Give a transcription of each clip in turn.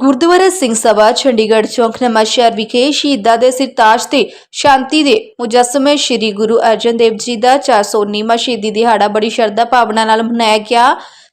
ਗੁਰਦੁਆਰਾ ਸਿੰਘ ਸਭਾ, ਚੰਡੀਗੜ੍ਹ ਚੌਂਕ ਨਵਾਂ ਵਿਖੇ ਸ਼ਹੀਦਾਂ ਦੇ ਸਿਰਤਾਜ ਤੇ ਸ਼ਾਂਤੀ ਦੇ ਮੁਜੱਸਮੇ ਸ੍ਰੀ ਗੁਰੂ ਅਰਜਨ ਦੇਵ ਜੀ ਦਾ 419ਵਾਂ ਸ਼ਹੀਦੀ ਦਿਹਾੜਾ ਬੜੀ ਸ਼ਰਧਾ ਭਾਵਨਾ ਨਾਲ ਮਨਾਇਆ ਗਿਆ।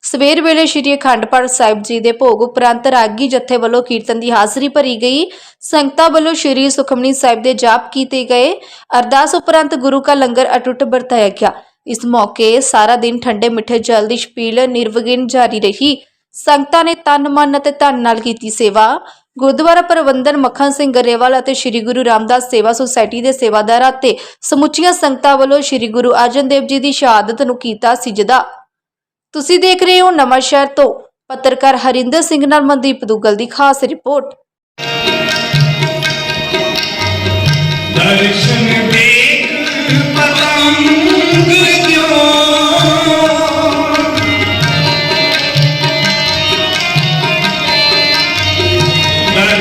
ਸਵੇਰ ਵੇਲੇ ਸ੍ਰੀ ਅਖੰਡ ਪਾਠ ਸਾਹਿਬ ਜੀ ਦੇ ਭੋਗ ਉਪਰੰਤ ਰਾਗੀ ਜਥੇ ਵੱਲੋਂ ਕੀਰਤਨ ਦੀ ਹਾਜ਼ਰੀ ਭਰੀ ਗਈ। ਸੰਗਤਾਂ ਵੱਲੋਂ ਸ੍ਰੀ ਸੁਖਮਨੀ ਸਾਹਿਬ ਦੇ ਜਾਪ ਕੀਤੇ ਗਏ। ਅਰਦਾਸ ਉਪਰੰਤ ਗੁਰੂ ਕਾ ਲੰਗਰ ਅਟੁੱਟ ਵਰਤਾਇਆ ਗਿਆ। ਇਸ ਮੌਕੇ ਸਾਰਾ ਦਿਨ ਠੰਡੇ ਮਿੱਠੇ ਜਲ ਦੀ ਛਪੀਲ ਨਿਰਵਿਘਨ ਜਾਰੀ ਰਹੀ। ਸੰਗਤਾਂ ਨੇ ਤਨ ਮਨ ਅਤੇ ਧਨ ਨਾਲ ਕੀਤੀ ਸੇਵਾ। ਗੁਰਦੁਆਰਾ ਪ੍ਰਬੰਧਨ ਮੱਖਣ ਸਿੰਘ ਗਰੇਵਾਲ ਅਤੇ ਸ੍ਰੀ ਗੁਰੂ ਰਾਮਦਾਸ ਸੇਵਾ ਸੁਸਾਇਟੀ ਦੇ ਸੇਵਾਦਾਰਾਂ ਤੇ ਸਮੁੱਚੀਆਂ ਸੰਗਤਾਂ ਵੱਲੋਂ ਸ੍ਰੀ ਗੁਰੂ ਅਰਜਨ ਦੇਵ ਜੀ ਦੀ ਸ਼ਹਾਦਤ ਨੂੰ ਕੀਤਾ ਸਿਜਦਾ। ਤੁਸੀਂ ਦੇਖ ਰਹੇ ਹੋ ਨਵਾਂ ਸ਼ਹਿਰ ਤੋਂ ਪੱਤਰਕਾਰ ਹਰਿੰਦਰ ਸਿੰਘ ਨਾਲ ਮਨਦੀਪ ਦੁੱਗਲ ਦੀ ਖਾਸ ਰਿਪੋਰਟ। ਦਰਸ਼ਨ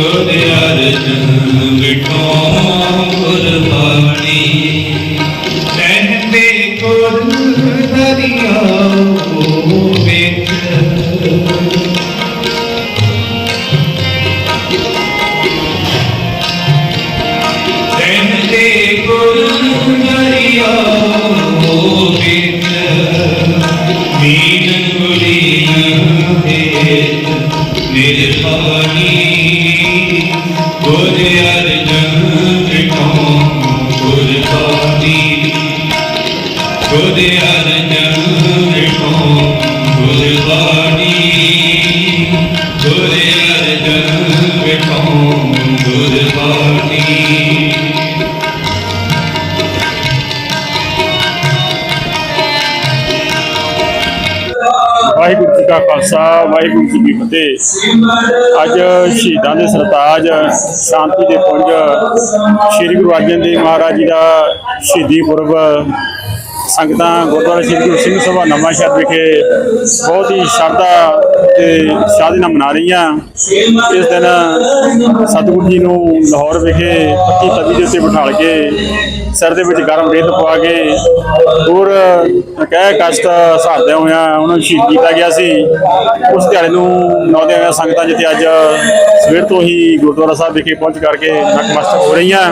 ਗੁਰੇ ਅਰਜਨ ਬਿਟੋਂ ਗੁਰਬਾਣੀ ਕਹਿੰਦੇ ਗੁਰ ਦਰਿਆ ਵਿੱਚ ਕਹਿੰਦੇ ਗੁਰ ਦਰਿਆ ਵਿੱਚ ਮੀਨ ਕੁਲੀਨ ਵਿੱਚ ਨਿਰਭਾਨੀ ਗੁਰ ਅਰਜਨ ਬਿਟੋਂ ਗੁਰਬਾਣੀ। ਗੁਰ ਅਰਜਨ ਵਾਹਿਗੁਰੂ ਜੀ ਕਾ ਖਾਲਸਾ, ਵਾਹਿਗੁਰੂ ਜੀ ਕੀ ਫਤਿਹ। ਅੱਜ ਸ਼ਹੀਦਾਂ ਦੇ ਸਰਤਾਜ ਸ਼ਾਂਤੀ ਦੇ ਪੁੰਜ ਸ੍ਰੀ ਗੁਰੂ ਅਰਜਨ ਦੇਵ ਮਹਾਰਾਜ ਜੀ ਦਾ ਸ਼ਹੀਦੀ ਪੁਰਬ ਸੰਗਤਾਂ ਗੁਰਦੁਆਰਾ ਸ੍ਰੀ ਗੁਰੂ ਸਿੰਘ ਸਭਾ ਨਵਾਂ ਸ਼ਹਿਰ ਵਿਖੇ ਬਹੁਤ ਹੀ ਸ਼ਰਧਾ ਤੇ ਸ਼ਾਦੀ ਨਾਲ ਮਨਾ ਰਹੀਆਂ। ਇਸ ਦਿਨ ਸਤਿਗੁਰੂ ਜੀ ਨੂੰ ਲਾਹੌਰ ਵਿਖੇ ਪੱਕੀ ਤਵੀ ਦੇ ਉੱਤੇ ਬਿਠਾਲ ਕੇ ਸਿਰ ਦੇ ਵਿੱਚ ਗਰਮ ਰੇਤ ਪਵਾ ਕੇ ਹੋਰ ਕਹਿ ਕਸ਼ਟ ਸਹਾਰਦਿਆਂ ਹੋਇਆਂ ਉਹਨਾਂ ਨੂੰ ਸ਼ਹੀਦ ਕੀਤਾ ਗਿਆ ਸੀ। ਉਸ ਦਿਹਾੜੇ ਨੂੰ ਮਨਾਉਂਦੇ ਹੋਏ ਸੰਗਤਾਂ ਜਿੱਥੇ ਅੱਜ ਸਵੇਰ ਤੋਂ ਹੀ ਗੁਰਦੁਆਰਾ ਸਾਹਿਬ ਵਿਖੇ ਪਹੁੰਚ ਕਰਕੇ ਨਤਮਸਤਕ ਹੋ ਰਹੀਆਂ।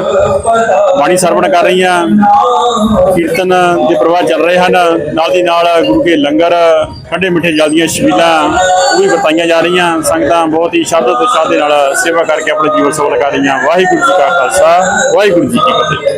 ਬਾਣੀ ਸਰਵਣ ਕਰ ਰਹੀਆਂ। ਕੀਰਤਨ ਦੇ ਪ੍ਰਵਾਹ ਚੱਲ ਰਹੇ ਹਨ। ਨਾਲ ਦੀ ਨਾਲ ਗੁਰੂ ਕੇ ਲੰਗਰ ਠੰਡੇ ਮਿੱਠੇ ਜਲ ਦੀਆਂ ਛਬੀਲਾਂ ਉਹ ਵੀ ਵਰਤਾਈਆਂ ਜਾ ਰਹੀਆਂ। ਸੰਗਤਾਂ ਬਹੁਤ ਹੀ ਸ਼ਰਧਾ ਤੇ ਉਤਸ਼ਾਹ ਦੇ ਨਾਲ ਸੇਵਾ ਕਰਕੇ ਆਪਣੇ ਜੀਵਨ ਸਫਲ ਕਰ ਰਹੀਆਂ। ਵਾਹਿਗੁਰੂ ਜੀ ਕਾ ਖਾਲਸਾ, ਵਾਹਿਗੁਰੂ ਜੀ ਕੀ ਫਤਿਹ।